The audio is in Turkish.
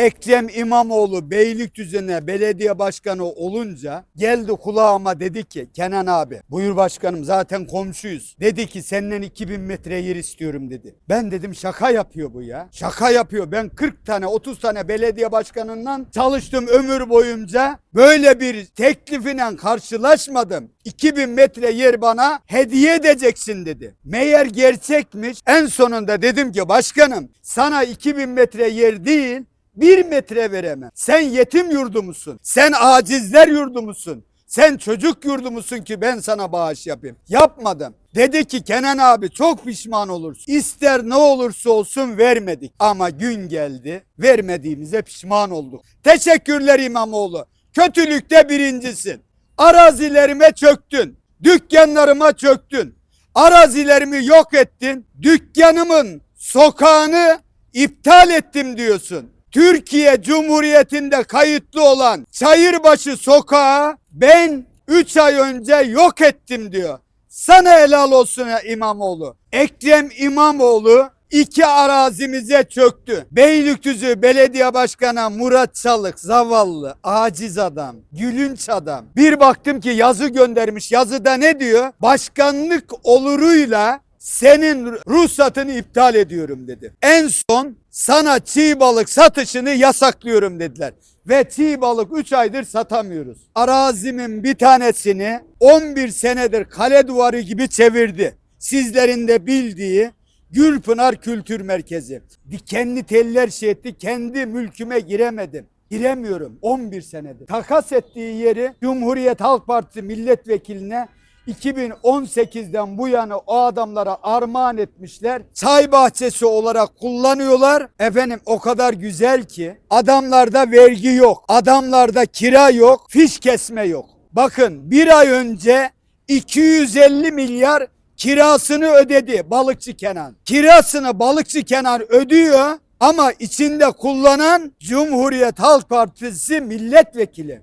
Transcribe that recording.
Ekrem İmamoğlu Beylikdüzü'ne belediye başkanı olunca geldi kulağıma dedi ki Kenan abi buyur başkanım zaten komşuyuz. Dedi ki senden 2000 metre yer istiyorum dedi. Ben dedim şaka yapıyor bu ya. Şaka yapıyor. Ben 40 tane 30 tane belediye başkanından çalıştım ömür boyunca. Böyle bir teklifine karşılaşmadım. 2000 metre yer bana hediye edeceksin dedi. Meğer gerçekmiş. En sonunda dedim ki başkanım sana 2000 metre yer değil bir metre veremem. Sen yetim yurdu musun? Sen acizler yurdu musun? Sen çocuk yurdu musun ki ben sana bağış yapayım? Yapmadım. Dedi ki Kenan abi çok pişman olursun. İster ne olursa olsun vermedik. Ama gün geldi vermediğimize pişman olduk. Teşekkürler İmamoğlu. Kötülükte birincisin. Arazilerime çöktün. Dükkanlarıma çöktün. Arazilerimi yok ettin. Dükkanımın sokağını iptal ettim diyorsun. Türkiye Cumhuriyeti'nde kayıtlı olan Çayırbaşı sokağı ben 3 ay önce yok ettim diyor. Sana helal olsun ya İmamoğlu. Ekrem İmamoğlu iki arazimize çöktü. Beylikdüzü Belediye Başkanı Murat Çalık zavallı, aciz adam, gülünç adam. Bir baktım ki yazı göndermiş. Yazıda ne diyor? Başkanlık oluruyla senin ruhsatını iptal ediyorum dedi. En son sana çiğ balık satışını yasaklıyorum dediler. Ve çiğ balık 3 aydır satamıyoruz. Arazimin bir tanesini 11 senedir kale duvarı gibi çevirdi. Sizlerin de bildiği Gülpınar Kültür Merkezi. Dikenli teller şey etti. Kendi mülküme giremedim. Giremiyorum 11 senedir. Takas ettiği yeri Cumhuriyet Halk Partisi milletvekiline 2018'den bu yana o adamlara armağan etmişler. Çay bahçesi olarak kullanıyorlar. Efendim o kadar güzel ki adamlarda vergi yok. Adamlarda kira yok. Fiş kesme yok. Bakın bir ay önce 250 milyar kirasını ödedi balıkçı Kenan. Kirasını balıkçı Kenan ödüyor ama içinde kullanan Cumhuriyet Halk Partisi milletvekili.